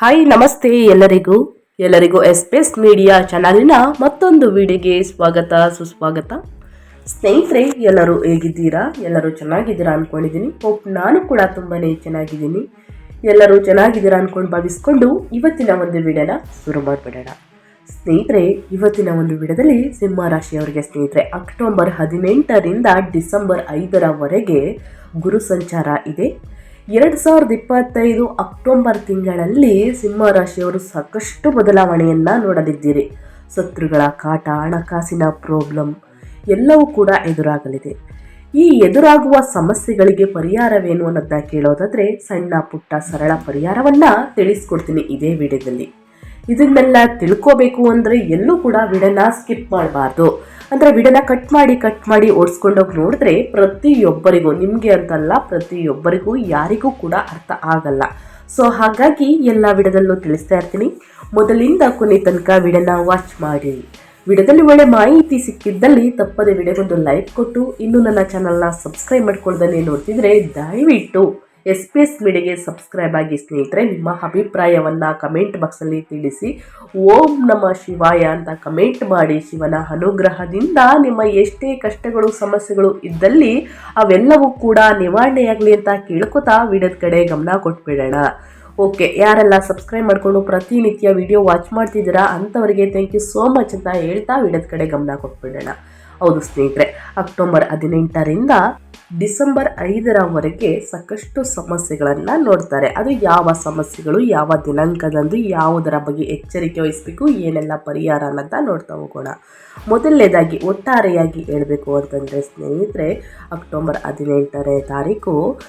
Hi, ನಮಸ್ತೆ ಎಲ್ಲರಿಗೂ. ಎಲ್ಲರಿಗೂ ಎಸ್ಪೆಸ್ ಮೀಡಿಯಾ ಚಾನಲಿನ ಮತ್ತೊಂದು ವಿಡಿಯೋಗೆ ಸ್ವಾಗತ, ಸುಸ್ವಾಗತ. ಸ್ನೇಹಿತರೆ, ಎಲ್ಲರೂ ಹೇಗಿದ್ದೀರಾ? ಎಲ್ಲರೂ ಚೆನ್ನಾಗಿದ್ದೀರಾ ಅಂದ್ಕೊಂಡಿದ್ದೀನಿ ಹೋಪ್ ನಾನು ಕೂಡ ತುಂಬಾ ಚೆನ್ನಾಗಿದ್ದೀನಿ. ಎಲ್ಲರೂ ಚೆನ್ನಾಗಿದ್ದೀರಾ ಅಂದ್ಕೊಂಡು ಭಾವಿಸ್ಕೊಂಡು ಇವತ್ತಿನ ಒಂದು ವಿಡಿಯೋನ ಶುರು ಮಾಡಿಬಿಡೋಣ. ಸ್ನೇಹಿತರೆ, ಇವತ್ತಿನ ಒಂದು ವಿಡಿಯೋದಲ್ಲಿ ಸಿಂಹ ರಾಶಿಯವರಿಗೆ ಸ್ನೇಹಿತರೆ, ಅಕ್ಟೋಬರ್ ಹದಿನೆಂಟರಿಂದ ಡಿಸೆಂಬರ್ ಐದರವರೆಗೆ ಗುರು ಸಂಚಾರ ಇದೆ. ಎರಡು ಸಾವಿರದ ಇಪ್ಪತ್ತೈದು ಅಕ್ಟೋಬರ್ ತಿಂಗಳಲ್ಲಿ ಸಿಂಹರಾಶಿಯವರು ಸಾಕಷ್ಟು ಬದಲಾವಣೆಯನ್ನು ನೋಡಲಿದ್ದೀರಿ. ಶತ್ರುಗಳ ಕಾಟ, ಹಣಕಾಸಿನ ಪ್ರಾಬ್ಲಮ್ ಎಲ್ಲವೂ ಕೂಡ ಎದುರಾಗಲಿದೆ. ಈ ಎದುರಾಗುವ ಸಮಸ್ಯೆಗಳಿಗೆ ಪರಿಹಾರವೇನು ಅನ್ನೋದನ್ನ ಕೇಳೋದಾದರೆ ಸಣ್ಣ ಪುಟ್ಟ ಸರಳ ಪರಿಹಾರವನ್ನ ತಿಳಿಸ್ಕೊಡ್ತೀನಿ ಇದೇ ವಿಡಿಯೋದಲ್ಲಿ. ಇದನ್ನೆಲ್ಲ ತಿಳ್ಕೋಬೇಕು ಅಂದರೆ ಎಲ್ಲೂ ಕೂಡ ವಿಡನ ಸ್ಕಿಪ್ ಮಾಡಬಾರ್ದು. ಅಂದರೆ ವಿಡನ ಕಟ್ ಮಾಡಿ ಕಟ್ ಮಾಡಿ ಓಡಿಸ್ಕೊಂಡೋಗಿ ನೋಡಿದ್ರೆ ಪ್ರತಿಯೊಬ್ಬರಿಗೂ, ನಿಮಗೆ ಅಂತಲ್ಲ, ಪ್ರತಿಯೊಬ್ಬರಿಗೂ ಯಾರಿಗೂ ಕೂಡ ಅರ್ಥ ಆಗಲ್ಲ. ಸೊ ಹಾಗಾಗಿ ಎಲ್ಲ ವಿಡದಲ್ಲೂ ತಿಳಿಸ್ತಾ ಇರ್ತೀನಿ. ಮೊದಲಿಂದ ಕೊನೆ ತನಕ ವಿಡನ ವಾಚ್ ಮಾಡಿ. ವಿಡದಲ್ಲಿ ಒಳ್ಳೆ ಮಾಹಿತಿ ಸಿಕ್ಕಿದ್ದಲ್ಲಿ ತಪ್ಪದೆ ವಿಡಿಯೋಗೊಂದು ಲೈಕ್ ಕೊಟ್ಟು, ಇನ್ನೂ ನನ್ನ ಚಾನಲ್ನ ಸಬ್ಸ್ಕ್ರೈಬ್ ಮಾಡ್ಕೊಳ್ಳ್ದಲ್ಲಿ ನೋಡ್ತಿದ್ರೆ ದಯವಿಟ್ಟು ಎಸ್ ಪಿ ಎಸ್ ಮೀಡಿಯಾಗೆ ಸಬ್ಸ್ಕ್ರೈಬ್ ಆಗಿ ಸ್ನೇಹಿತರೆ, ನಿಮ್ಮ ಅಭಿಪ್ರಾಯವನ್ನು ಕಮೆಂಟ್ ಬಾಕ್ಸಲ್ಲಿ ತಿಳಿಸಿ. ಓಂ ನಮ ಶಿವಾಯ ಅಂತ ಕಮೆಂಟ್ ಮಾಡಿ ಶಿವನ ಅನುಗ್ರಹದಿಂದ ನಿಮ್ಮ ಎಷ್ಟೇ ಕಷ್ಟಗಳು, ಸಮಸ್ಯೆಗಳು ಇದ್ದಲ್ಲಿ ಅವೆಲ್ಲವೂ ಕೂಡ ನಿವಾರಣೆಯಾಗಲಿ ಅಂತ ಕೇಳ್ಕೊತಾ ವಿಡಿಯೋದ ಕಡೆ ಗಮನ ಕೊಟ್ಬಿಡೋಣ. ಓಕೆ, ಯಾರೆಲ್ಲ ಸಬ್ಸ್ಕ್ರೈಬ್ ಮಾಡಿಕೊಂಡು ಪ್ರತಿನಿತ್ಯ ವಿಡಿಯೋ ವಾಚ್ ಮಾಡ್ತಿದ್ದೀರಾ ಅಂಥವರಿಗೆ ಥ್ಯಾಂಕ್ ಯು ಸೋ ಮಚ್ ಅಂತ ಹೇಳ್ತಾ ವಿಡಿಯೋದ ಕಡೆ ಗಮನ ಕೊಟ್ಬಿಡೋಣ. ಹೌದು ಸ್ನೇಹಿತರೆ, ಅಕ್ಟೋಬರ್ ಹದಿನೆಂಟರಿಂದ ಡಿಸೆಂಬರ್ ಐದರವರೆಗೆ ಸಾಕಷ್ಟು ಸಮಸ್ಯೆಗಳನ್ನು ನೋಡ್ತಾರೆ. ಅದು ಯಾವ ಸಮಸ್ಯೆಗಳು, ಯಾವ ದಿನಾಂಕದಂದು ಯಾವುದರ ಬಗ್ಗೆ ಎಚ್ಚರಿಕೆ ವಹಿಸಬೇಕು, ಏನೆಲ್ಲ ಪರಿಹಾರ ಅನ್ನೋದ ನೋಡ್ತಾ ಹೋಗೋಣ. ಮೊದಲನೇದಾಗಿ ಒಟ್ಟಾರೆಯಾಗಿ ಹೇಳಬೇಕು ಅಂತಂದರೆ ಸ್ನೇಹಿತರೆ, ಅಕ್ಟೋಬರ್ ಹದಿನೆಂಟನೇ ತಾರೀಕು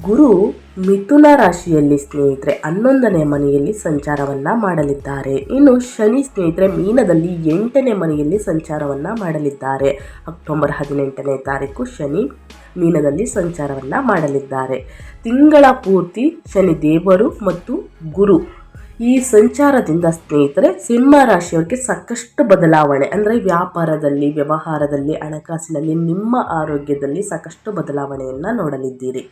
ಗುರು ಮಿಥುನ ರಾಶಿಯಲ್ಲಿ ಸ್ನೇಹಿತರೆ, ಹನ್ನೊಂದನೇ ಮನೆಯಲ್ಲಿ ಸಂಚಾರವನ್ನ ಮಾಡಲಿದ್ದಾರೆ. ಇನ್ನು ಶನಿ ಸ್ನೇಹಿತರೆ, ಮೀನದಲ್ಲಿ ಎಂಟನೇ ಮನೆಯಲ್ಲಿ ಸಂಚಾರವನ್ನ ಮಾಡಲಿದ್ದಾರೆ. ಅಕ್ಟೋಬರ್ ಹದಿನೆಂಟನೇ ತಾರೀಕು ಶನಿ ಮೀನದಲ್ಲಿ ಸಂಚಾರವನ್ನ ಮಾಡಲಿದ್ದಾರೆ. ತಿಂಗಳ ಪೂರ್ತಿ ಶನಿ ದೇವರು ಮತ್ತು ಗುರು. ಈ ಸಂಚಾರದಿಂದ ಸ್ನೇಹಿತರೆ, ಸಿಂಹ ರಾಶಿಯವರಿಗೆ ಸಾಕಷ್ಟು ಬದಲಾವಣೆ, ಅಂದರೆ ವ್ಯಾಪಾರದಲ್ಲಿ, ವ್ಯವಹಾರದಲ್ಲಿ, ಹಣಕಾಸಿನಲ್ಲಿ ನಿಮ್ಮ ಆರೋಗ್ಯದಲ್ಲಿ ಸಾಕಷ್ಟು ಬದಲಾವಣೆಯನ್ನು ನೋಡಲಿದ್ದೀರಿ.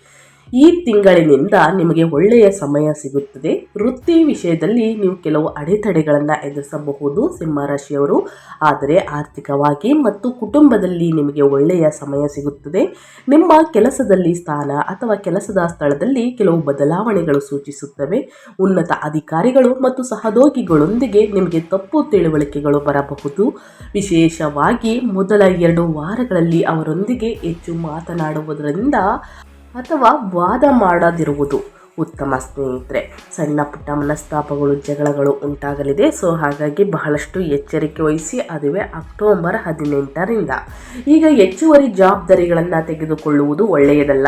ಈ ತಿಂಗಳಿನಿಂದ ನಿಮಗೆ ಒಳ್ಳೆಯ ಸಮಯ ಸಿಗುತ್ತದೆ. ವೃತ್ತಿ ವಿಷಯದಲ್ಲಿ ನೀವು ಕೆಲವು ಅಡೆತಡೆಗಳನ್ನು ಎದುರಿಸಬಹುದು ಸಿಂಹರಾಶಿಯವರು ಆದರೆ ಆರ್ಥಿಕವಾಗಿ ಮತ್ತು ಕುಟುಂಬದಲ್ಲಿ ನಿಮಗೆ ಒಳ್ಳೆಯ ಸಮಯ ಸಿಗುತ್ತದೆ. ನಿಮ್ಮ ಕೆಲಸದಲ್ಲಿ ಸ್ಥಾನ ಅಥವಾ ಕೆಲಸದ ಸ್ಥಳದಲ್ಲಿ ಕೆಲವು ಬದಲಾವಣೆಗಳು ಸೂಚಿಸುತ್ತವೆ. ಉನ್ನತ ಅಧಿಕಾರಿಗಳು ಮತ್ತು ಸಹೋದ್ಯೋಗಿಗಳೊಂದಿಗೆ ನಿಮಗೆ ತಪ್ಪು ತಿಳುವಳಿಕೆಗಳು ಬರಬಹುದು. ವಿಶೇಷವಾಗಿ ಮೊದಲ ಎರಡು ವಾರಗಳಲ್ಲಿ ಅವರೊಂದಿಗೆ ಹೆಚ್ಚು ಮಾತನಾಡುವುದರಿಂದ ಅಥವಾ ವಾದ ಮಾಡದಿರುವುದು. ಉತ್ತಮ ಸ್ನೇಹಿತರೆ. ಸಣ್ಣ ಪುಟ್ಟ ಮನಸ್ತಾಪಗಳು, ಜಗಳಗಳು ಉಂಟಾಗಲಿದೆ. ಸೊ, ಹಾಗಾಗಿ ಬಹಳಷ್ಟು ಎಚ್ಚರಿಕೆ ವಹಿಸಿ ಅದುವೇ ಅಕ್ಟೋಬರ್ ಹದಿನೆಂಟರಿಂದ. ಈಗ ಹೆಚ್ಚುವರಿ ಜವಾಬ್ದಾರಿಗಳನ್ನು ತೆಗೆದುಕೊಳ್ಳುವುದು ಒಳ್ಳೆಯದಲ್ಲ.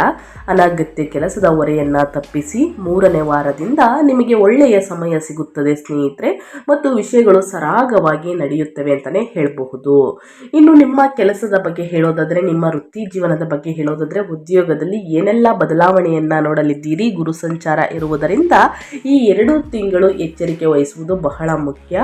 ಅನಗತ್ಯ ಕೆಲಸದ ಹೊರೆಯನ್ನು ತಪ್ಪಿಸಿ ಮೂರನೇ ವಾರದಿಂದ ನಿಮಗೆ ಒಳ್ಳೆಯ ಸಮಯ ಸಿಗುತ್ತದೆ ಸ್ನೇಹಿತರೆ. ಮತ್ತು ವಿಷಯಗಳು ಸರಾಗವಾಗಿ ನಡೆಯುತ್ತವೆ ಅಂತಲೇ ಹೇಳಬಹುದು. ಇನ್ನು ನಿಮ್ಮ ಕೆಲಸದ ಬಗ್ಗೆ ಹೇಳೋದಾದರೆ, ನಿಮ್ಮ ವೃತ್ತಿ ಜೀವನದ ಬಗ್ಗೆ ಹೇಳೋದಾದರೆ, ಉದ್ಯೋಗದಲ್ಲಿ ಏನೆಲ್ಲ ಬದಲಾವಣೆಯನ್ನು ನೋಡಲಿದ್ದೀರಿ? ಗುರು ಇರುವುದರಿಂದ ಈ ಎರಡು ತಿಂಗಳು ಎಚ್ಚರಿಕೆ ವಹಿಸುವುದು ಬಹಳ ಮುಖ್ಯ.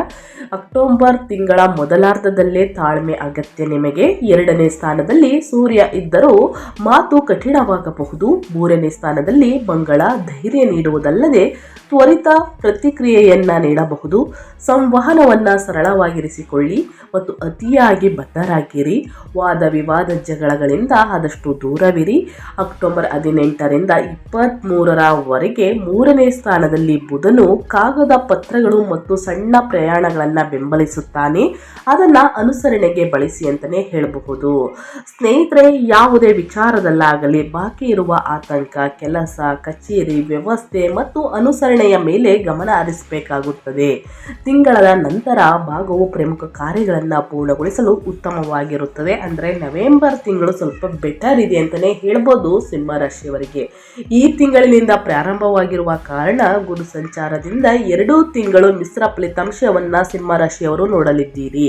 ಅಕ್ಟೋಬರ್ ತಿಂಗಳ ಮೊದಲಾರ್ಧದಲ್ಲೇ ತಾಳ್ಮೆ ಅಗತ್ಯ ನಿಮಗೆ. ಎರಡನೇ ಸ್ಥಾನದಲ್ಲಿ ಸೂರ್ಯ ಇದ್ದರೂ ಮಾತು ಕಠಿಣವಾಗಬಹುದು. ಮೂರನೇ ಸ್ಥಾನದಲ್ಲಿ ಮಂಗಳ ಧೈರ್ಯ ನೀಡುವುದಲ್ಲದೆ ತ್ವರಿತ ಪ್ರತಿಕ್ರಿಯೆಯನ್ನ ನೀಡಬಹುದು. ಸಂವಹನವನ್ನು ಸರಳವಾಗಿರಿಸಿಕೊಳ್ಳಿ ಮತ್ತು ಅತಿಯಾಗಿ ಬದ್ಧರಾಗಿರಿ. ವಾದ ವಿವಾದ ಜಗಳಗಳಿಂದ ಆದಷ್ಟು ದೂರವಿರಿ. ಅಕ್ಟೋಬರ್ ಹದಿನೆಂಟರಿಂದ ಇಪ್ಪತ್ತ್ಮೂರರವರೆಗೆ ಮೂರನೇ ಸ್ಥಾನದಲ್ಲಿ ಬುಧನು ಕಾಗದ ಪತ್ರಗಳು ಮತ್ತು ಸಣ್ಣ ಪ್ರಯಾಣಗಳನ್ನು ಬೆಂಬಲಿಸುತ್ತಾನೆ. ಅದನ್ನು ಅನುಸರಣೆಗೆ ಬಳಸಿ ಅಂತಲೇ ಹೇಳಬಹುದು. ಸ್ನೇಹಿತರೆ, ಯಾವುದೇ ವಿಚಾರದಲ್ಲಾಗಲಿ ಬಾಕಿ ಇರುವ ಆತಂಕ, ಕೆಲಸ, ಕಚೇರಿ, ವ್ಯವಸ್ಥೆ ಮತ್ತು ಅನುಸರಣೆಯ ಮೇಲೆ ಗಮನ ಹರಿಸಬೇಕಾಗುತ್ತದೆ. ತಿಂಗಳ ನಂತರ ಭಾಗವು ಪ್ರಮುಖ ಕಾರ್ಯಗಳನ್ನು ಪೂರ್ಣಗೊಳಿಸಲು ಉತ್ತಮವಾಗಿರುತ್ತದೆ. ಅಂದರೆ ನವೆಂಬರ್ ತಿಂಗಳು ಸ್ವಲ್ಪ ಬೆಟರ್ ಇದೆ ಅಂತಲೇ ಹೇಳ್ಬೋದು ಸಿಂಹರಾಶಿಯವರಿಗೆ ಈ ತಿಂಗಳಿನಿಂದ ಪ್ರಾರಂಭವಾಗಿರುವ ಕಾರಣ ಗುರು ಸಂಚಾರದಿಂದ ಎರಡೂ ತಿಂಗಳು ಮಿಶ್ರ ಫಲಿತಾಂಶವನ್ನು ಸಿಂಹ ರಾಶಿಯವರು ನೋಡಲಿದ್ದೀರಿ.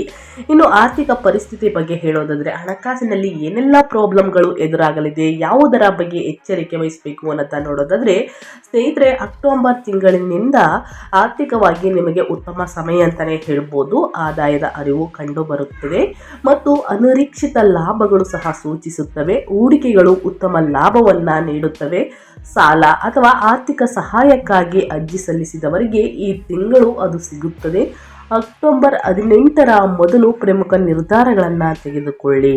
ಇನ್ನು ಆರ್ಥಿಕ ಪರಿಸ್ಥಿತಿ ಬಗ್ಗೆ ಹೇಳೋದಾದ್ರೆ ಹಣಕಾಸಿನಲ್ಲಿ ಏನೆಲ್ಲ ಪ್ರಾಬ್ಲಮ್ಗಳು ಎದುರಾಗಲಿದೆ, ಯಾವುದರ ಬಗ್ಗೆ ಎಚ್ಚರಿಕೆ ವಹಿಸಬೇಕು ಅನ್ನೋದ ನೋಡೋದಾದ್ರೆ ಸ್ನೇಹಿತರೆ, ಅಕ್ಟೋಬರ್ ತಿಂಗಳಿನಿಂದ ಆರ್ಥಿಕವಾಗಿ ನಿಮಗೆ ಉತ್ತಮ ಸಮಯ ಅಂತಾನೆ ಹೇಳ್ಬೋದು. ಆದಾಯದ ಅರಿವು ಕಂಡು ಬರುತ್ತದೆ ಮತ್ತು ಅನಿರೀಕ್ಷಿತ ಲಾಭಗಳು ಸಹ ಸೂಚಿಸುತ್ತವೆ. ಹೂಡಿಕೆಗಳು ಉತ್ತಮ ಲಾಭವನ್ನು ನೀಡುತ್ತವೆ. ಸಾಲ ಅಥವಾ ಆರ್ಥಿಕ ಸಹಾಯಕ್ಕಾಗಿ ಅರ್ಜಿ ಸಲ್ಲಿಸಿದವರಿಗೆ ಈ ತಿಂಗಳು ಅದು ಸಿಗುತ್ತದೆ. ಅಕ್ಟೋಬರ್ ಹದಿನೆಂಟರ ಮೊದಲು ಪ್ರಮುಖ ನಿರ್ಧಾರಗಳನ್ನು ತೆಗೆದುಕೊಳ್ಳಿ.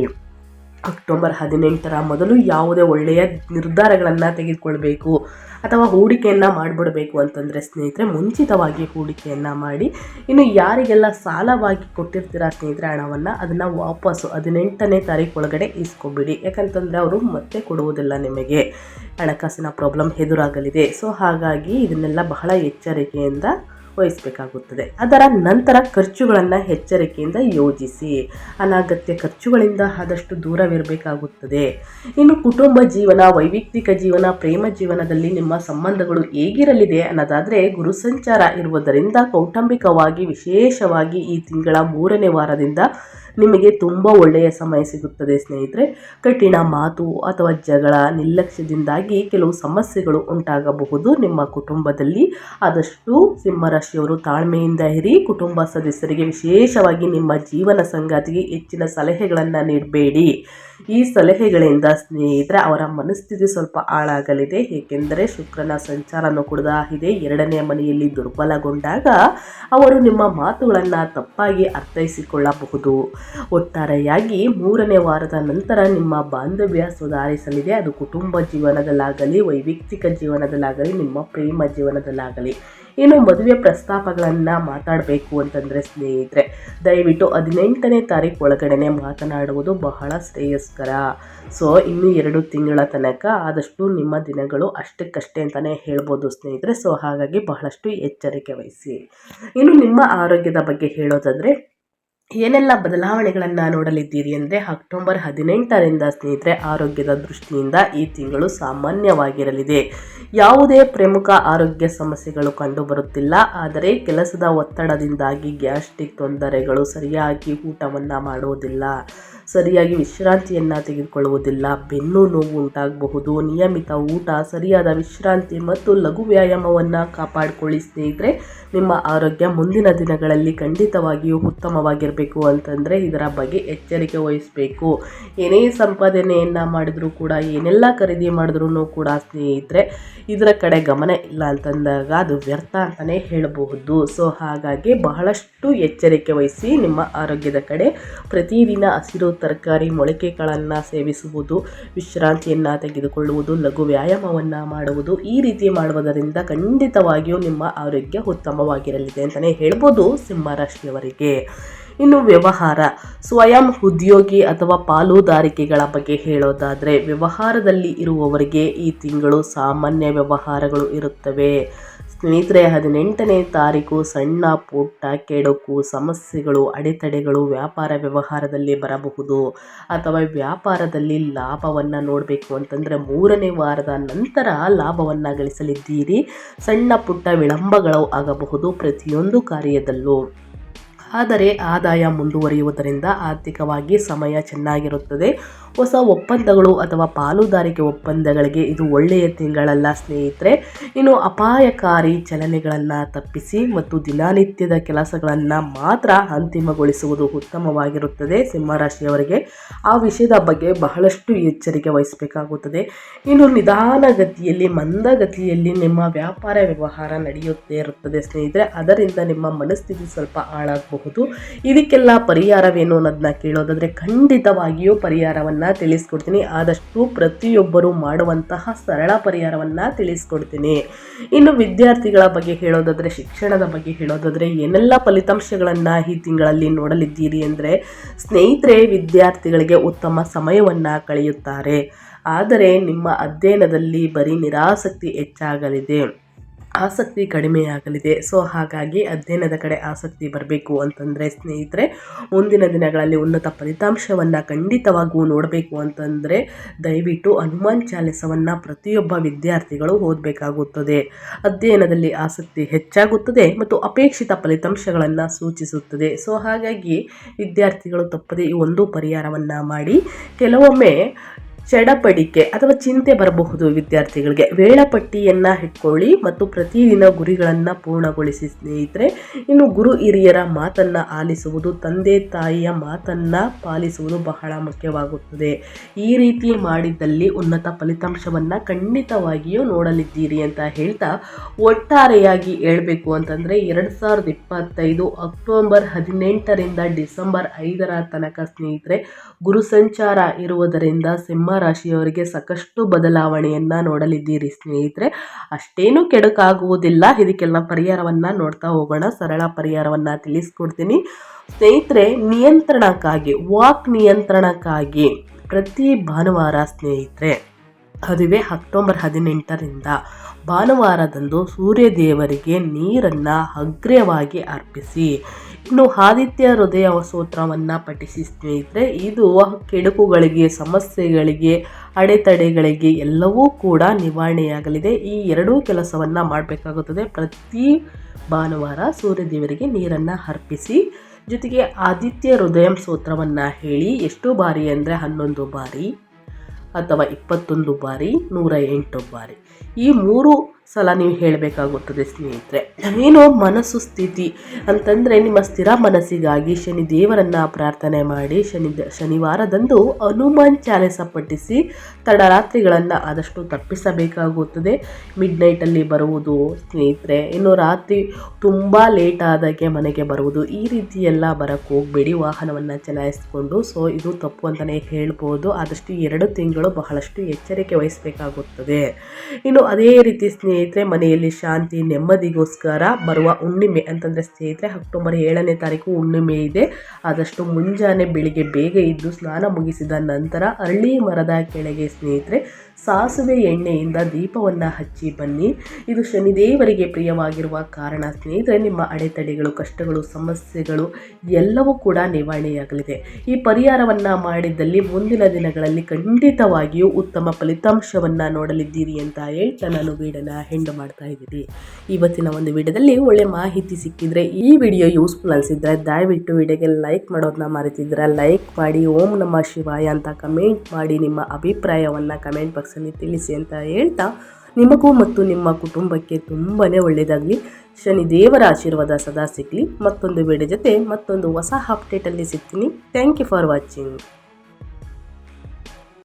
ಅಕ್ಟೋಬರ್ ಹದಿನೆಂಟರ ಮೊದಲು ಯಾವುದೇ ಒಳ್ಳೆಯ ನಿರ್ಧಾರಗಳನ್ನು ತೆಗೆದುಕೊಳ್ಬೇಕು ಅಥವಾ ಹೂಡಿಕೆಯನ್ನು ಮಾಡಿಬಿಡಬೇಕು ಅಂತಂದರೆ ಸ್ನೇಹಿತರೆ, ಮುಂಚಿತವಾಗಿ ಹೂಡಿಕೆಯನ್ನು ಮಾಡಿ, ಇನ್ನು ಯಾರಿಗೆಲ್ಲ ಸಾಲವಾಗಿ ಕೊಟ್ಟಿರ್ತೀರ ಸ್ನೇಹಿತರೆ ಹಣವನ್ನು, ಅದನ್ನು ವಾಪಸ್ಸು ಹದಿನೆಂಟನೇ ತಾರೀಕು ಒಳಗಡೆ ಇಸ್ಕೊಬಿಡಿ. ಯಾಕಂತಂದರೆ ಅವರು ಮತ್ತೆ ಕೊಡುವುದಿಲ್ಲ ನಿಮಗೆ. ಹಣಕಾಸಿನ ಪ್ರಾಬ್ಲಮ್ ಎದುರಾಗಲಿದೆ. ಸೊ ಹಾಗಾಗಿ ಇದನ್ನೆಲ್ಲ ಬಹಳ ಎಚ್ಚರಿಕೆಯಿಂದ ವಹಿಸಬೇಕಾಗುತ್ತದೆ. ಅದರ ನಂತರ ಖರ್ಚುಗಳನ್ನು ಎಚ್ಚರಿಕೆಯಿಂದ ಯೋಜಿಸಿ. ಅನಗತ್ಯ ಖರ್ಚುಗಳಿಂದ ಆದಷ್ಟು ದೂರವಿರಬೇಕಾಗುತ್ತದೆ. ಇನ್ನು ಕುಟುಂಬ ಜೀವನ, ವೈಯಕ್ತಿಕ ಜೀವನ, ಪ್ರೇಮ ಜೀವನದಲ್ಲಿ ನಿಮ್ಮ ಸಂಬಂಧಗಳು ಹೇಗಿರಲಿದೆ ಅನ್ನೋದಾದರೆ ಗುರು ಸಂಚಾರ ಇರುವುದರಿಂದ ಕೌಟುಂಬಿಕವಾಗಿ ವಿಶೇಷವಾಗಿ ಈ ತಿಂಗಳ ಮೂರನೇ ವಾರದಿಂದ ನಿಮಗೆ ತುಂಬ ಒಳ್ಳೆಯ ಸಮಯ ಸಿಗುತ್ತದೆ ಸ್ನೇಹಿತರೆ. ಕಠಿಣ ಮಾತು ಅಥವಾ ಜಗಳ ನಿರ್ಲಕ್ಷ್ಯದಿಂದಾಗಿ ಕೆಲವು ಸಮಸ್ಯೆಗಳು ಉಂಟಾಗಬಹುದು. ನಿಮ್ಮ ಕುಟುಂಬದಲ್ಲಿ ಆದಷ್ಟು ಸಿಂಹರಾಶಿಯವರು ತಾಳ್ಮೆಯಿಂದ ಇರಿ. ಕುಟುಂಬ ಸದಸ್ಯರಿಗೆ ವಿಶೇಷವಾಗಿ ನಿಮ್ಮ ಜೀವನ ಸಂಗಾತಿಗೆ ಹೆಚ್ಚಿನ ಸಲಹೆಗಳನ್ನು ನೀಡಬೇಡಿ. ಈ ಸಲಹೆಗಳಿಂದ ಸ್ನೇಹಿತರೆ, ಅವರ ಮನಸ್ಥಿತಿ ಸ್ವಲ್ಪ ಹಾಳಾಗಲಿದೆ. ಏಕೆಂದರೆ ಶುಕ್ರನ ಸಂಚಾರನ ಕೂಡ ಇದೆ. ಎರಡನೇ ಮನೆಯಲ್ಲಿ ದುರ್ಬಲಗೊಂಡಾಗ ಅವರು ನಿಮ್ಮ ಮಾತುಗಳನ್ನು ತಪ್ಪಾಗಿ ಅರ್ಥೈಸಿಕೊಳ್ಳಬಹುದು. ಒಟ್ಟಾರೆಯಾಗಿ ಮೂರನೇ ವಾರದ ನಂತರ ನಿಮ್ಮ ಬಾಂಧವ್ಯ ಸುಧಾರಿಸಲಿದೆ. ಅದು ಕುಟುಂಬ ಜೀವನದಲ್ಲಾಗಲಿ, ವೈಯಕ್ತಿಕ ಜೀವನದಲ್ಲಾಗಲಿ, ನಿಮ್ಮ ಪ್ರೇಮ ಜೀವನದಲ್ಲಾಗಲಿ. ಇನ್ನು ಮದುವೆ ಪ್ರಸ್ತಾಪಗಳನ್ನು ಮಾತಾಡಬೇಕು ಅಂತಂದರೆ ಸ್ನೇಹಿತರೆ. ದಯವಿಟ್ಟು ಹದಿನೆಂಟನೇ ತಾರೀಕು ಒಳಗಡೆ ಮಾತನಾಡುವುದು ಬಹಳ ಶ್ರೇಯಸ್ಕರ. ಸೊ ಇನ್ನು ಎರಡು ತಿಂಗಳ ತನಕ ಆದಷ್ಟು ನಿಮ್ಮ ದಿನಗಳು ಅಷ್ಟಕ್ಕಷ್ಟೇ ಅಂತಲೇ ಹೇಳ್ಬೋದು ಸ್ನೇಹಿತರೆ. ಸೊ ಹಾಗಾಗಿ ಬಹಳಷ್ಟು ಎಚ್ಚರಿಕೆ ವಹಿಸಿ. ಇನ್ನು ನಿಮ್ಮ ಆರೋಗ್ಯದ ಬಗ್ಗೆ ಹೇಳೋದಾದರೆ ಏನೆಲ್ಲ ಬದಲಾವಣೆಗಳನ್ನು ನೋಡಲಿದ್ದೀರಿ ಅಂದರೆ ಅಕ್ಟೋಬರ್ ಹದಿನೆಂಟರಿಂದ ಸ್ನೇಹಿತರೆ ಆರೋಗ್ಯದ ದೃಷ್ಟಿಯಿಂದ ಈ ತಿಂಗಳು ಸಾಮಾನ್ಯವಾಗಿರಲಿದೆ. ಯಾವುದೇ ಪ್ರಮುಖ ಆರೋಗ್ಯ ಸಮಸ್ಯೆಗಳು ಕಂಡುಬರುತ್ತಿಲ್ಲ. ಆದರೆ ಕೆಲಸದ ಒತ್ತಡದಿಂದಾಗಿ ಗ್ಯಾಸ್ಟ್ರಿಕ್ ತೊಂದರೆಗಳು ಸರಿಯಾಗಿ ಊಟವನ್ನು ಮಾಡುವುದಿಲ್ಲ. ಸರಿಯಾಗಿ ವಿಶ್ರಾಂತಿಯನ್ನು ತೆಗೆದುಕೊಳ್ಳುವುದಿಲ್ಲ. ಬೆನ್ನು ನೋವು ಉಂಟಾಗಬಹುದು. ನಿಯಮಿತ ಊಟ, ಸರಿಯಾದ ವಿಶ್ರಾಂತಿ ಮತ್ತು ಲಘು ವ್ಯಾಯಾಮವನ್ನು ಕಾಪಾಡಿಕೊಳ್ಳಿ ಸ್ನೇಹಿತರೆ. ನಿಮ್ಮ ಆರೋಗ್ಯ ಮುಂದಿನ ದಿನಗಳಲ್ಲಿ ಖಂಡಿತವಾಗಿಯೂ ಉತ್ತಮವಾಗಿರಬೇಕು ಅಂತಂದರೆ ಇದರ ಬಗ್ಗೆ ಎಚ್ಚರಿಕೆ ವಹಿಸಬೇಕು. ಏನೇ ಸಂಪಾದನೆಯನ್ನು ಮಾಡಿದರೂ ಕೂಡ, ಏನೆಲ್ಲ ಖರೀದಿ ಮಾಡಿದ್ರೂ ಕೂಡ ಸ್ನೇಹಿತರೆ, ಇದರ ಕಡೆ ಗಮನ ಇಲ್ಲ ಅಂತಂದಾಗ ಅದು ವ್ಯರ್ಥ ಅಂತಲೇ ಹೇಳಬಹುದು. ಸೊ ಹಾಗಾಗಿ ಬಹಳಷ್ಟು ಎಚ್ಚರಿಕೆ ವಹಿಸಿ ನಿಮ್ಮ ಆರೋಗ್ಯದ ಕಡೆ ಪ್ರತಿದಿನ ಹಸಿರು ತರಕಾರಿ ಮೊಳಕೆಗಳನ್ನು ಸೇವಿಸುವುದು, ವಿಶ್ರಾಂತಿಯನ್ನು ತೆಗೆದುಕೊಳ್ಳುವುದು, ಲಘು ವ್ಯಾಯಾಮವನ್ನು ಮಾಡುವುದು ಈ ರೀತಿ ಮಾಡುವುದರಿಂದ ಖಂಡಿತವಾಗಿಯೂ ನಿಮ್ಮ ಆರೋಗ್ಯ ಉತ್ತಮವಾಗಿರಲಿದೆ ಅಂತಲೇ ಹೇಳ್ಬೋದು ಸಿಂಹರಾಶಿಯವರಿಗೆ. ಇನ್ನು ವ್ಯವಹಾರ, ಸ್ವಯಂ ಉದ್ಯೋಗಿ ಅಥವಾ ಪಾಲುದಾರಿಕೆಗಳ ಬಗ್ಗೆ ಹೇಳೋದಾದರೆ ವ್ಯವಹಾರದಲ್ಲಿ ಇರುವವರಿಗೆ ಈ ತಿಂಗಳು ಸಾಮಾನ್ಯ ವ್ಯವಹಾರಗಳು ಇರುತ್ತವೆ. ಸ್ನೇಹಿತರೆ, ಹದಿನೆಂಟನೇ ತಾರೀಕು ಸಣ್ಣ ಪುಟ್ಟ ಕೆಡುಕು ಸಮಸ್ಯೆಗಳು, ಅಡೆತಡೆಗಳು ವ್ಯಾಪಾರ ವ್ಯವಹಾರದಲ್ಲಿ ಬರಬಹುದು ಅಥವಾ ವ್ಯಾಪಾರದಲ್ಲಿ ಲಾಭವನ್ನು ನೋಡಬೇಕು ಅಂತಂದರೆ ಮೂರನೇ ವಾರದ ನಂತರ ಲಾಭವನ್ನು ಗಳಿಸಲಿದ್ದೀರಿ. ಸಣ್ಣ ಪುಟ್ಟ ವಿಳಂಬಗಳು ಆಗಬಹುದು ಪ್ರತಿಯೊಂದು ಕಾರ್ಯದಲ್ಲೂ. ಆದರೆ ಆದಾಯ ಮುಂದುವರಿಯುವುದರಿಂದ ಆರ್ಥಿಕವಾಗಿ ಸಮಯ ಚೆನ್ನಾಗಿರುತ್ತದೆ. ಹೊಸ ಒಪ್ಪಂದಗಳು ಅಥವಾ ಪಾಲುದಾರಿಕೆ ಒಪ್ಪಂದಗಳಿಗೆ ಇದು ಒಳ್ಳೆಯ ತಿಂಗಳಲ್ಲ, ಸ್ನೇಹಿತರೆ. ಇನ್ನು ಅಪಾಯಕಾರಿ ಚಲನೆಗಳನ್ನು ತಪ್ಪಿಸಿ ಮತ್ತು ದಿನನಿತ್ಯದ ಕೆಲಸಗಳನ್ನು ಮಾತ್ರ ಅಂತಿಮಗೊಳಿಸುವುದು ಉತ್ತಮವಾಗಿರುತ್ತದೆ ಸಿಂಹರಾಶಿಯವರಿಗೆ. ಆ ವಿಷಯದ ಬಗ್ಗೆ ಬಹಳಷ್ಟು ಎಚ್ಚರಿಕೆ ವಹಿಸಬೇಕಾಗುತ್ತದೆ. ಇನ್ನು ನಿಧಾನಗತಿಯಲ್ಲಿ, ಮಂದಗತಿಯಲ್ಲಿ ನಿಮ್ಮ ವ್ಯಾಪಾರ ವ್ಯವಹಾರ ನಡೆಯುತ್ತೇ ಇರುತ್ತದೆ ಸ್ನೇಹಿತರೆ. ಅದರಿಂದ ನಿಮ್ಮ ಮನಸ್ಥಿತಿ ಸ್ವಲ್ಪ ಹಾಳಾಗಬಹುದು. ಇದಕ್ಕೆಲ್ಲ ಪರಿಹಾರವೇನು ಅನ್ನೋದನ್ನ ಕೇಳೋದಾದರೆ ಖಂಡಿತವಾಗಿಯೂ ಪರಿಹಾರವನ್ನು ತಿಳಿಸ್ಕೊಡ್ತೀನಿ. ಆದಷ್ಟು ಪ್ರತಿಯೊಬ್ಬರು ಮಾಡುವಂತಹ ಸರಳ ಪರಿಹಾರವನ್ನು ತಿಳಿಸ್ಕೊಡ್ತೀನಿ. ಇನ್ನು ವಿದ್ಯಾರ್ಥಿಗಳ ಬಗ್ಗೆ ಹೇಳೋದಾದರೆ, ಶಿಕ್ಷಣದ ಬಗ್ಗೆ ಹೇಳೋದಾದರೆ, ಏನೆಲ್ಲ ಫಲಿತಾಂಶಗಳನ್ನು ಈ ತಿಂಗಳಲ್ಲಿ ನೋಡಲಿದ್ದೀರಿ ಅಂದರೆ, ಸ್ನೇಹಿತರೆ, ವಿದ್ಯಾರ್ಥಿಗಳಿಗೆ ಉತ್ತಮ ಸಮಯವನ್ನು ಕಳೆಯುತ್ತಾರೆ. ಆದರೆ ನಿಮ್ಮ ಅಧ್ಯಯನದಲ್ಲಿ ಬರೀ ನಿರಾಸಕ್ತಿ ಹೆಚ್ಚಾಗಲಿದೆ. ಆಸಕ್ತಿ ಕಡಿಮೆಯಾಗಲಿದೆ ಸೊ, ಹಾಗಾಗಿ ಅಧ್ಯಯನದ ಕಡೆ ಆಸಕ್ತಿ ಬರಬೇಕು ಅಂತಂದರೆ ಸ್ನೇಹಿತರೆ, ಮುಂದಿನ ದಿನಗಳಲ್ಲಿ ಉನ್ನತ ಫಲಿತಾಂಶವನ್ನು ಖಂಡಿತವಾಗೂ ನೋಡಬೇಕು ಅಂತಂದರೆ ದಯವಿಟ್ಟು ಹನುಮಾನ್ ಚಾಲಿಸವನ್ನು ಪ್ರತಿಯೊಬ್ಬ ವಿದ್ಯಾರ್ಥಿಗಳು ಓದಬೇಕಾಗುತ್ತದೆ. ಅಧ್ಯಯನದಲ್ಲಿ ಆಸಕ್ತಿ ಹೆಚ್ಚಾಗುತ್ತದೆ ಮತ್ತು ಅಪೇಕ್ಷಿತ ಫಲಿತಾಂಶಗಳನ್ನು ಸೂಚಿಸುತ್ತದೆ. ಸೊ, ಹಾಗಾಗಿ ವಿದ್ಯಾರ್ಥಿಗಳು ತಪ್ಪದೆ ಈ ಒಂದು ಪರಿಹಾರವನ್ನು ಮಾಡಿ. ಕೆಲವೊಮ್ಮೆ ಚಡಪಡಿಕೆ ಅಥವಾ ಚಿಂತೆ ಬರಬಹುದು ವಿದ್ಯಾರ್ಥಿಗಳಿಗೆ. ವೇಳಾಪಟ್ಟಿಯನ್ನು ಇಟ್ಕೊಳ್ಳಿ ಮತ್ತು ಪ್ರತಿದಿನ ಗುರಿಗಳನ್ನು ಪೂರ್ಣಗೊಳಿಸಿ ಸ್ನೇಹಿತರೆ, ಇನ್ನು ಗುರು ಹಿರಿಯರ ಮಾತನ್ನು ಆಲಿಸುವುದು, ತಂದೆ ತಾಯಿಯ ಮಾತನ್ನು ಪಾಲಿಸುವುದು ಬಹಳ ಮುಖ್ಯವಾಗುತ್ತದೆ. ಈ ರೀತಿ ಮಾಡಿದ್ದಲ್ಲಿ ಉನ್ನತ ಫಲಿತಾಂಶವನ್ನು ಖಂಡಿತವಾಗಿಯೂ ನೋಡಲಿದ್ದೀರಿ ಅಂತ ಹೇಳ್ತಾ ಒಟ್ಟಾರೆಯಾಗಿ ಹೇಳಬೇಕು ಅಂತಂದರೆ, ಎರಡು ಸಾವಿರದ ಇಪ್ಪತ್ತೈದು ಅಕ್ಟೋಬರ್ ಹದಿನೆಂಟರಿಂದ ಡಿಸೆಂಬರ್ ಐದರ ತನಕ ಸ್ನೇಹಿತರೆ, ಗುರು ಸಂಚಾರ ಇರುವುದರಿಂದ ಸಿಂಹ ರಾಶಿಯವರಿಗೆ ಸಾಕಷ್ಟು ಬದಲಾವಣೆಯನ್ನು ನೋಡಲಿದ್ದೀರಿ ಸ್ನೇಹಿತರೆ. ಅಷ್ಟೇನು ಕೆಡುಕಾಗುವುದಿಲ್ಲ. ಇದಕ್ಕೆಲ್ಲ ಪರಿಹಾರವನ್ನು ನೋಡ್ತಾ ಹೋಗೋಣ. ಸರಳ ಪರಿಹಾರವನ್ನು ತಿಳಿಸ್ಕೊಡ್ತೀನಿ. ಸ್ನೇಹಿತರೆ, ನಿಯಂತ್ರಣಕ್ಕಾಗಿ, ವಾಕ್ ನಿಯಂತ್ರಣಕ್ಕಾಗಿ ಪ್ರತಿ ಭಾನುವಾರ ಸ್ನೇಹಿತರೆ ಅದುವೇ ಅಕ್ಟೋಬರ್ ಹದಿನೆಂಟರಿಂದ ಭಾನುವಾರದಂದು ಸೂರ್ಯದೇವರಿಗೆ ನೀರನ್ನು ಅಗ್ರ್ಯವಾಗಿ ಅರ್ಪಿಸಿ. ಇನ್ನು ಆದಿತ್ಯ ಹೃದಯ ಸೂತ್ರವನ್ನು ಪಠಿಸಿ ಸ್ನೇಹಿತರೆ, ಇದು ಕೆಡುಕುಗಳಿಗೆ, ಸಮಸ್ಯೆಗಳಿಗೆ, ಅಡೆತಡೆಗಳಿಗೆ ಎಲ್ಲವೂ ಕೂಡ ನಿವಾರಣೆಯಾಗಲಿದೆ. ಈ ಎರಡೂ ಕೆಲಸವನ್ನು ಮಾಡಬೇಕಾಗುತ್ತದೆ. ಪ್ರತಿ ಭಾನುವಾರ ಸೂರ್ಯದೇವರಿಗೆ ನೀರನ್ನು ಅರ್ಪಿಸಿ, ಜೊತೆಗೆ ಆದಿತ್ಯ ಹೃದಯ ಸೂತ್ರವನ್ನು ಹೇಳಿ, ಎಷ್ಟು ಬಾರಿ ಅಂದರೆ ಹನ್ನೊಂದು ಬಾರಿ ಅಥವಾ ಇಪ್ಪತ್ತೊಂದು ಬಾರಿ ನೂರ ಎಂಟು ಬಾರಿ. ಈ ಮೂರು ಸಲ ನೀವು ಹೇಳಬೇಕಾಗುತ್ತದೆ, ಸ್ನೇಹಿತರೆ. ಏನು ಮನಸ್ಸು ಸ್ಥಿತಿ ಅಂತಂದರೆ ನಿಮ್ಮ ಸ್ಥಿರ ಮನಸ್ಸಿಗಾಗಿ ಶನಿ ದೇವರನ್ನು ಪ್ರಾರ್ಥನೆ ಮಾಡಿ, ಶನಿ ಶನಿವಾರದಂದು ಹನುಮಾನ್ ಚಾಲಿಸ ಪಠಿಸಿ ತಡರಾತ್ರಿಗಳನ್ನು ಆದಷ್ಟು ತಪ್ಪಿಸಬೇಕಾಗುತ್ತದೆ. ಮಿಡ್ ನೈಟಲ್ಲಿ ಬರುವುದು, ಸ್ನೇಹಿತರೆ, ಇನ್ನು ರಾತ್ರಿ ತುಂಬ ಲೇಟ್ ಆದಾಗೆ ಮನೆಗೆ ಬರುವುದು, ಈ ರೀತಿ ಎಲ್ಲ ಬರೋಕ್ಕೆ ಹೋಗಬೇಡಿ. ವಾಹನವನ್ನು ಚಲಾಯಿಸಿಕೊಂಡು ಸೊ ಇದು ತಪ್ಪು ಅಂತಲೇ ಹೇಳ್ಬೋದು. ಆದಷ್ಟು ಎರಡು ತಿಂಗಳು ಬಹಳಷ್ಟು ಎಚ್ಚರಿಕೆ ವಹಿಸಬೇಕಾಗುತ್ತದೆ. ಇನ್ನು ಅದೇ ರೀತಿ, ಸ್ನೇಹಿತರೆ ಮನೆಯಲ್ಲಿ ಶಾಂತಿ, ನೆಮ್ಮದಿಗೋಸ್ಕರ ಬರುವ ಹುಣ್ಣಿಮೆ ಅಂತಂದರೆ ಸ್ನೇಹಿತರೆ, ಅಕ್ಟೋಬರ್ ಏಳನೇ ತಾರೀಕು ಹುಣ್ಣಿಮೆ ಇದೆ. ಆದಷ್ಟು ಮುಂಜಾನೆ ಬೆಳಿಗ್ಗೆ ಬೇಗ ಇದ್ದು ಸ್ನಾನ ಮುಗಿಸಿದ ನಂತರ ಅರಳಿ ಮರದ ಕೆಳಗೆ ಸ್ನೇಹಿತರೆ, ಸಾಸುವೆ ಎಣ್ಣೆಯಿಂದ ದೀಪವನ್ನು ಹಚ್ಚಿ ಬನ್ನಿ. ಇದು ಶನಿದೇವರಿಗೆ ಪ್ರಿಯವಾಗಿರುವ ಕಾರಣ ಸ್ನೇಹಿತರೆ, ನಿಮ್ಮ ಅಡೆತಡೆಗಳು, ಕಷ್ಟಗಳು, ಸಮಸ್ಯೆಗಳು ಎಲ್ಲವೂ ಕೂಡ ನಿವಾರಣೆಯಾಗಲಿದೆ. ಈ ಪರಿಹಾರವನ್ನು ಮಾಡಿದ್ದಲ್ಲಿ ಮುಂದಿನ ದಿನಗಳಲ್ಲಿ ಖಂಡಿತವಾಗಿಯೂ ಉತ್ತಮ ಫಲಿತಾಂಶವನ್ನು ನೋಡಲಿದ್ದೀರಿ ಅಂತ ಹೇಳ್ತಾ ನಾನು ವೀಡನ್ನು ಹೆಂಡು ಮಾಡ್ತಾ ಇದ್ದೀರಿ. ಇವತ್ತಿನ ಒಂದು ವಿಡಿಯೋದಲ್ಲಿ ಒಳ್ಳೆ ಮಾಹಿತಿ ಸಿಕ್ಕಿದ್ರೆ ಈ ವಿಡಿಯೋ ಯೂಸ್ಫುಲ್ ಅನಿಸಿದ್ರೆ ದಯವಿಟ್ಟು ವಿಡಿಯೋಗೆ ಲೈಕ್ ಮಾಡೋದನ್ನ ಮರೆತಿದ್ರೆ ಲೈಕ್ ಮಾಡಿ, ಓಂ ನಮ ಶಿವಾಯ ಅಂತ ಕಮೆಂಟ್ ಮಾಡಿ, ನಿಮ್ಮ ಅಭಿಪ್ರಾಯವನ್ನು ಕಮೆಂಟ್ ಬಾಕ್ಸಲ್ಲಿ ತಿಳಿಸಿ ಅಂತ ಹೇಳ್ತಾ, ನಿಮಗೂ ಮತ್ತು ನಿಮ್ಮ ಕುಟುಂಬಕ್ಕೆ ತುಂಬಾ ಒಳ್ಳೆಯದಾಗಲಿ. ಶನಿ ದೇವರ ಆಶೀರ್ವಾದ ಸದಾ ಸಿಗಲಿ. ಮತ್ತೊಂದು ವಿಡಿಯೋ ಜೊತೆ ಮತ್ತೊಂದು ಹೊಸ ಅಪ್ಡೇಟಲ್ಲಿ ಸಿಗ್ತೀನಿ. Thank you for watching